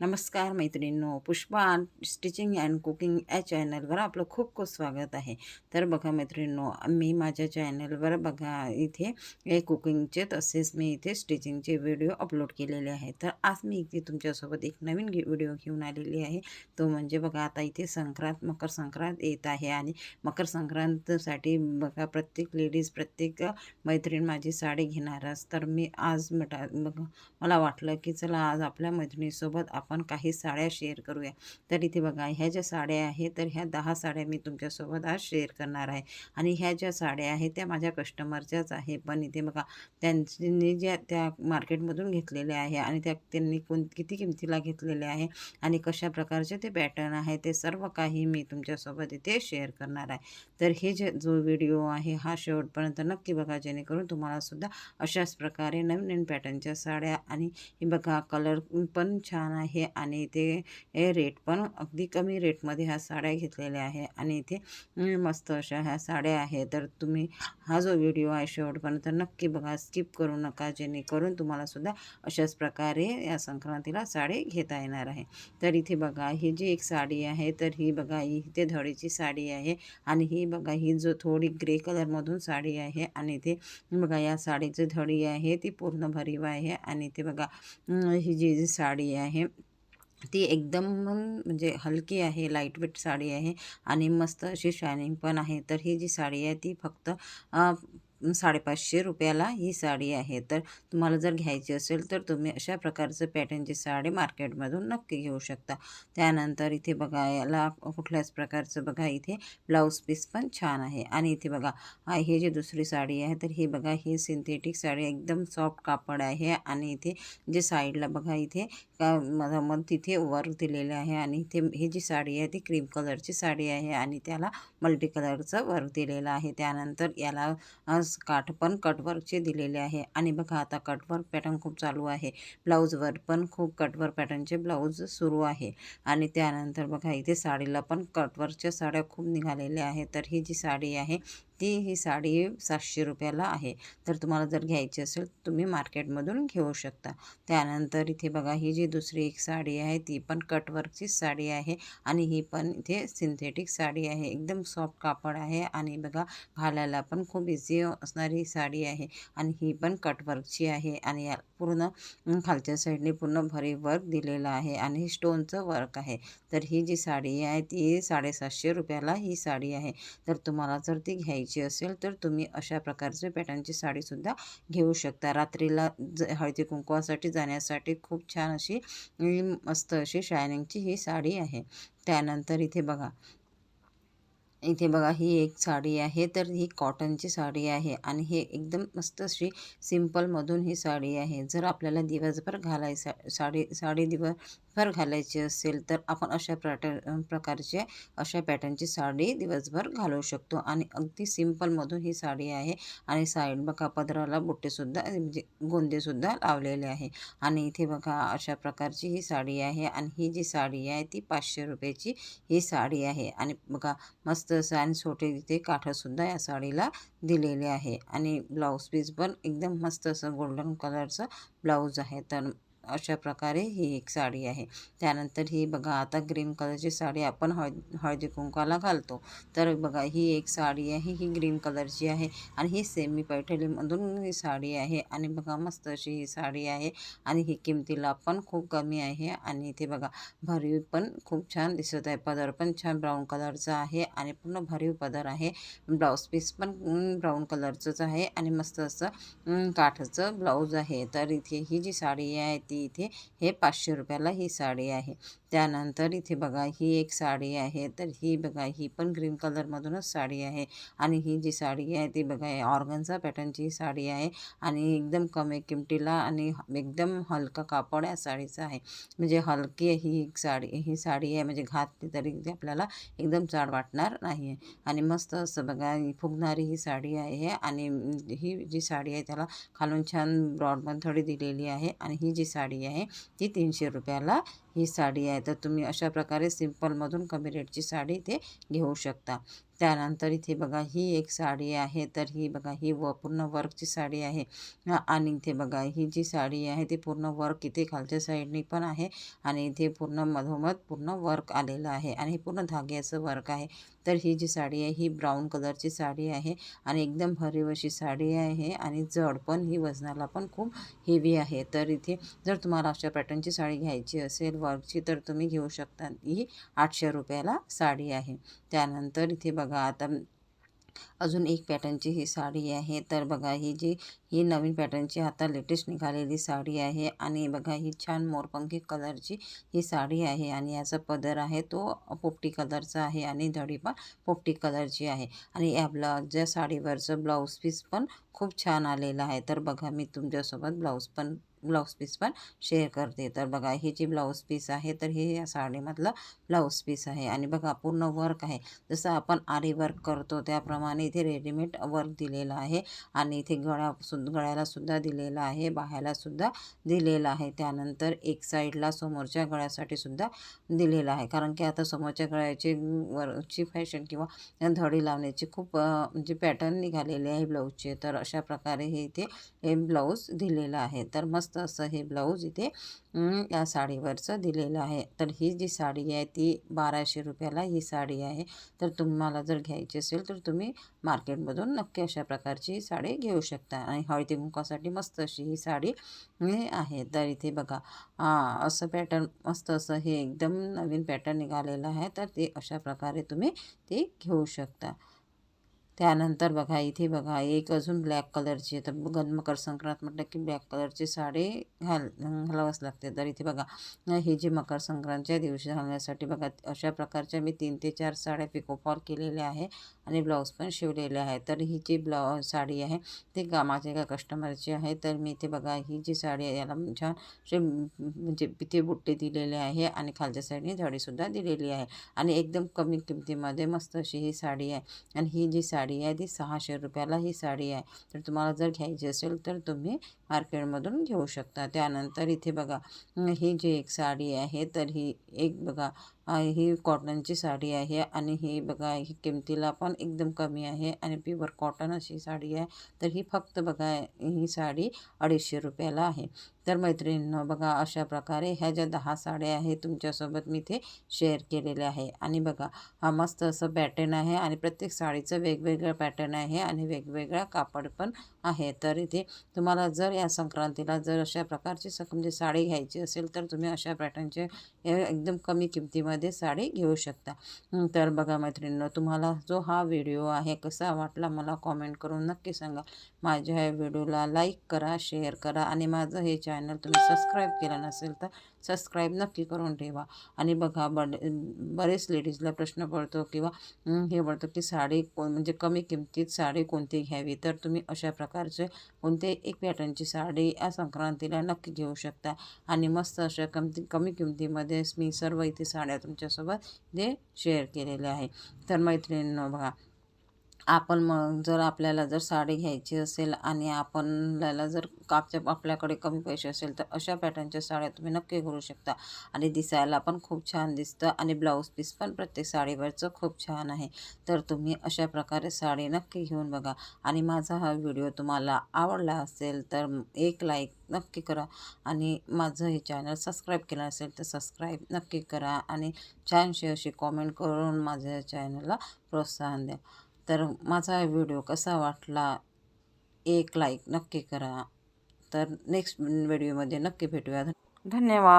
नमस्कार मैत्रिणींनो Pushpa stitching and cooking या चॅनलवर आपलं खूप खूप स्वागत आहे. तर बघा मैत्रिणींनो मी माझ्या चॅनलवर बघा इथे हे कुकिंगचे तसेच मी इथे स्टिचिंगचे व्हिडिओ अपलोड केलेले आहे तर आज मी इथे तुमच्यासोबत एक नवीन घे व्हिडिओ घेऊन आलेली आहे. तो म्हणजे बघा आता इथे संक्रांत मकर संक्रांत येत आहे आणि मकर संक्रांतसाठी बघा प्रत्येक लेडीज प्रत्येक मैत्रीण माझी साडी घेणारच तर मी आज मटा बघा मला वाटलं की चला आज आपल्या मैत्रिणीसोबत आपण काही साड्या शेअर करूया. तर इथे बघा ह्या ज्या साड्या आहेत तर ह्या दहा साड्या मी तुमच्यासोबत आज शेअर करणार आहे. आणि ह्या ज्या साड्या आहेत त्या माझ्या कस्टमरच्याच आहे पण इथे बघा त्यांनी ज्या त्या मार्केटमधून घेतलेल्या आहे आणि त्या त्यांनी कोण किती किमतीला घेतलेल्या आहे आणि कशा प्रकारचे ते पॅटर्न आहे ते सर्व काही मी तुमच्यासोबत इथे शेअर करणार आहे. तर हे जे जो व्हिडिओ आहे हा शेवटपर्यंत नक्की बघा जेणेकरून तुम्हाला सुद्धा अशाच प्रकारे नवीन नवीन पॅटर्नच्या साड्या आणि हे बघा कलर पण छान आहे. आणि इथे हे रेट पण अगदी कमी रेटमध्ये ह्या साड्या घेतलेल्या आहे आणि इथे मस्त अशा ह्या साड्या आहे तर तुम्ही हा जो व्हिडिओ आहे शेवटपर्यंत नक्की बघा स्किप करू नका. जेणेकरून तुम्हालासुद्धा अशाच प्रकारे या संक्रांतीला साडी घेता येणार आहे. तर इथे बघा ही जी एक साडी आहे तर ही बघा ही इथे धडीची साडी आहे आणि ही बघा ही जो थोडी ग्रे कलरमधून साडी आहे आणि ते बघा या साडीची धडी आहे ती पूर्ण भरीव आहे आणि ते बघा ही जी जी साडी आहे ती एकदम म्हणजे हलकी आहे लाइट वेट साडी आहे आणि मस्त अशी शायनिंग पण आहे. तर ही जी साडी आहे ती फक्त साडेपाचशे रुपयाला ही साडी आहे. तर तुम्हाला जर घ्यायची असेल तर तुम्ही अशा प्रकारचं पॅटर्नची साडी मार्केटमधून नक्की घेऊ शकता. त्यानंतर इथे बघा याला कुठल्याच प्रकारचं बघा इथे ब्लाऊज पीस पण छान आहे. आणि इथे बघा हे जी दुसरी साडी आहे तर हे बघा ही सिंथेटिक साडी एकदम सॉफ्ट कापड आहे. आणि इथे जे साईडला बघा इथे का तिथे वर्क दिलेले आहे. आणि इथे ही जी साडी आहे ती क्रीम कलरची साडी आहे. आणि त्याला मल्टी कलरचं वर्क दिलेलं आहे. त्यानंतर याला काठ पण कटवर्कचे दिलेले आहे. आणि बघा आता कटवर्क पॅटर्न खूप चालू आहे. ब्लाऊजवर पण खूप कटवर्क पॅटर्नचे ब्लाऊज सुरू आहे. आणि त्यानंतर बघा इथे साडीला पण कटवर्कच्या साड्या खूप निघालेल्या आहेत. तर ही जी साडी आहे ती ही साडी सातशे रुपयाला आहे. तर तुम्हाला जर घ्यायची असेल तुम्ही मार्केटमधून घेऊ शकता. त्यानंतर इथे बघा ही जी दुसरी एक साडी आहे ती पण कटवर्कचीच साडी आहे आणि ही पण इथे सिंथेटिक साडी आहे. एकदम सॉफ्ट कापड आहे आणि बघा घालायला पण खूप इझी असणारी साडी आहे आणि ही पण कटवर्कची आहे आणि या पूर्ण खालच्या साईडने पूर्ण भरी वर्क दिलेलं आहे आणि स्टोनचं वर्क आहे. तर ही जी साडी आहे ती साडेसातशे रुपयाला ही साडी आहे. तर तुम्हाला जर ती घ्यायची घ्यायची असेल तर तुम्ही अशा प्रकारचे पॅटर्नची साडीसुद्धा घेऊ शकता. रात्रीला ज हळदी कुंकवासाठी जाण्यासाठी खूप छान अशी मस्त अशी शायनिंगची ही साडी आहे. त्यानंतर इथे बघा इथे बघा ही एक साडी आहे. तर ही कॉटनची साडी आहे आणि हे एकदम मस्त अशी सिम्पलमधून ही साडी आहे. जर आपल्याला दिवसभर घालायचा साडी साडी भर घालायची असेल तर आपण अशा पॅटर्न प्रकारचे अशा पॅटर्नची साडी दिवसभर घालू शकतो. आणि अगदी सिम्पलमधून ही साडी आहे. आणि साईड बघा पदराला बुट्टेसुद्धा म्हणजे गोंदेसुद्धा लावलेले आहे. आणि इथे बघा अशा प्रकारची ही साडी आहे. आणि ही जी साडी आहे ती पाचशे रुपयाची ही साडी आहे. आणि बघा मस्त असं आणि छोटे तिथे काठंसुद्धा या साडीला दिलेले आहे. आणि ब्लाऊज पीस पण एकदम मस्त असं गोल्डन कलरचं ब्लाऊज आहे. तर अशा प्रकारे ही एक साडी आहे. त्यानंतर ही बघा आता ग्रीन कलरची साडी आपण हळद हळदी कुंकाला घालतो. तर बघा ही एक साडी आहे ही ग्रीन कलरची आहे आणि ही सेमी पैठणीमधून ही साडी आहे आणि बघा मस्त अशी ही साडी आहे आणि ही किमतीला पण खूप कमी आहे आणि इथे बघा भरीव पण खूप छान दिसत आहे. पदर पण छान ब्राऊन कलरचा आहे आणि पूर्ण भरीव पदर आहे. ब्लाऊज पीस पण ब्राऊन कलरचंच आहे आणि मस्त असं काठाचं ब्लाऊज आहे. तर इथे ही जी साडी आहे ती इथे हे पाचशे रुपयाला ही साडी आहे. त्यानंतर इथे बघा ही एक साडी आहे. तर ही बघा ही पण ग्रीन कलरमधूनच साडी आहे. आणि ही जी साडी आहे ती बघा ऑर्गनचा पॅटर्नची साडी आहे. आणि एकदम कमी किमतीला आणि एकदम हलका कापड या साडीचा आहे. म्हणजे हलकी ही एक साडी ही साडी आहे. म्हणजे घातली तरी आपल्याला एकदम चाड वाटणार नाही आहे आणि मस्त असं बघा फुगणारी ही साडी आहे. आणि ही जी साडी आहे त्याला खालून छान ब्रॉडमध्ये थोडी दिलेली आहे. आणि ही जी साडी आहे ती तीनशे रुपयाला ही साडी आहे. तर तुम्ही अशा प्रकारे सिम्पलमधून कमी रेटची साडी इथे घेऊ शकता. त्यानंतर इथे बघा ही एक साडी आहे. तर ही बघा ही व पूर्ण वर्कची साडी आहे. आणि इथे बघा ही जी साडी आहे ती पूर्ण वर्क इथे खालच्या साईडनी पण आहे. आणि इथे पूर्ण मधोमध पूर्ण वर्क आलेलं आहे. आणि हे पूर्ण धाग्याचं वर्क आहे. तर ही जी साडी आहे ही ब्राऊन कलरची साडी आहे. आणि एकदम भरीव अशी साडी आहे. आणि जड पण ही वजनाला पण खूप हेवी आहे. तर इथे जर तुम्हाला अशा पॅटर्नची साडी घ्यायची असेल वर्कची तर तुम्ही घेऊ शकता. ही आठशे रुपयाला साडी आहे. त्यानंतर इथे बघा आता अजून एक पॅटर्नची ही साडी आहे. तर बघा ही जी ही नवीन पॅटर्नची आता लेटेस्ट निघालेली साडी आहे. आणि बघा ही छान मोरपंखी कलरची ही साडी आहे. आणि याचा पदर आहे तो पोपटी कलरचा आहे आणि धडी पण पोपटी कलरची आहे. आणि या ब्लाउजच्या साडीवरचं ब्लाऊज पीस पण खूप छान आलेलं आहे. तर बघा मी तुमच्यासोबत ब्लाऊज पण ब्लाऊज पीस पण शेअर करते. तर बघा हे जी ब्लाऊज पीस आहे तर हे या साडीमधलं ब्लाऊज पीस आहे. आणि बघा पूर्ण वर्क आहे. जसं आपण आरी वर्क करतो त्याप्रमाणे इथे रेडीमेड वर्क दिलेलं आहे. आणि इथे गळा सु गळ्याला सुद्धा दिलेलं आहे बाह्याला सुद्धा दिलेलं आहे. त्यानंतर एक साईडला समोरच्या गळ्यासाठी सुद्धा दिलेलं आहे. कारण की आता समोरच्या गळ्याची वरची फॅशन किंवा धडी लावण्याची खूप म्हणजे पॅटर्न निघालेले आहे ब्लाऊजचे. तर अशा प्रकारे हे इथे हे ब्लाऊज दिलेलं आहे. तर मस्त असं हे ब्लाऊज इथे या साडीवरचं दिलेलं आहे. तर ही जी साडी आहे ती बाराशे रुपयाला ही साडी आहे. तर तुम्हाला जर घ्यायची असेल तर तुम्ही मार्केटमधून नक्की अशा प्रकारची साडी घेऊ शकता. आणि हळदी मुखासाठी मस्त अशी ही साडी आहे. तर इथे बघा हां असं पॅटर्न मस्त असं हे एकदम नवीन पॅटर्न निघालेलं आहे. तर ते अशा प्रकारे तुम्ही ते घेऊ शकता. त्यानंतर बघा इथे बघा एक अजून ब्लॅक कलरची तर बघा मकर संक्रांत म्हटलं की ब्लॅक कलरची साडी घाल घालावंच लागते. तर इथे बघा हे जे मकर संक्रांतच्या दिवशी घालण्यासाठी बघा अशा प्रकारच्या मी तीन ते चार साड्या पिकोफॉल केलेल्या आहे आणि ब्लाऊज पण शिवलेले आहे तर ही जी ब्लाऊ साडी आहे ती गा माझ्या एका कस्टमरची आहे. तर मी इथे बघा ही जी साडी आहे याला छान असे म्हणजे पिथे बुट्टे दिलेले आहे आणि खालच्या साईडने झाडीसुद्धा दिलेली आहे. आणि एकदम कमी किमतीमध्ये मस्त अशी ही साडी आहे. आणि ही जी साडी आहे ती सहाशे रुपयाला ही साडी आहे. तर तुम्हाला जर घ्यायची असेल तर तुम्ही मार्केटमधून घेऊ शकता. त्यानंतर इथे बघा ही जी एक साडी आहे तर ही एक बघा ही कॉटनची साडी आहे आणि ही बघा ही किमतीला पण एकदम कमी आहे आणि प्युअर कॉटन अशी साडी आहे. तर ही फक्त बघा ही साडी अडीचशे रुपयाला आहे. तर मैत्रिणींनो बघा अशा प्रकारे ह्या ज्या दहा साड्या आहेत तुमच्यासोबत मी ते शेअर केलेल्या आहे. आणि बघा हा मस्त असं पॅटर्न आहे आणि प्रत्येक साडीचं वेगवेगळं पॅटर्न आहे आणि वेगवेगळा कापड पण आहे. तर इथे तुम्हाला जर या संक्रांतीला जर अशा प्रकारची म्हणजे साडी घ्यायची असेल तर तुम्ही अशा पॅटर्नचे हे एकदम कमी किमतीमध्ये साडी घेऊ शकता. तर बघा मैत्रिणींनो तुम्हाला जो हा व्हिडिओ आहे कसा वाटला मला कॉमेंट करून नक्की सांगा. माझ्या या व्हिडिओला लाईक करा शेअर करा आणि माझं हे चॅनल तुम्ही सबस्क्राईब केलं नसेल तर सबस्क्राईब नक्की करून ठेवा. आणि बघा बड बरेच लेडीजला प्रश्न पडतो किंवा हे पडतो की साडी कोण म्हणजे कमी किमतीत साडी कोणती घ्यावी? तर तुम्ही अशा प्रकारचे कोणते एक पॅटर्नची साडी या संक्रांतीला नक्की घेऊ शकता. आणि मस्त अशा कमती कमी किमतीमध्ये मी सर्व इथे साड्या तुमच्यासोबत जे शेअर केलेल्या आहे तर मैत्रिणींनो बघा आपण मग जर आपल्याला जर साडी घ्यायची असेल आणि आपल्याला जर कापच्या आपल्याकडे कमी पैसे असेल तर अशा पॅटर्नच्या साड्या तुम्ही नक्की करू शकता. आणि दिसायला पण खूप छान दिसतं आणि ब्लाऊज पीस पण प्रत्येक साडीवरचं खूप छान आहे. तर तुम्ही अशा प्रकारे साडी नक्की घेऊन बघा. आणि माझा हा व्हिडिओ तुम्हाला आवडला असेल तर एक लाईक नक्की करा. आणि माझं हे चॅनल सबस्क्राईब केलं असेल तर सबस्क्राईब नक्की करा. आणि छानशी अशी कॉमेंट करून माझ्या चॅनलला प्रोत्साहन द्या. तर माझा व्हिडिओ कसा वाटला? एक लाईक नक्की करा. तर नेक्स्ट व्हिडिओमध्ये नक्की भेटूया. धन्यवाद.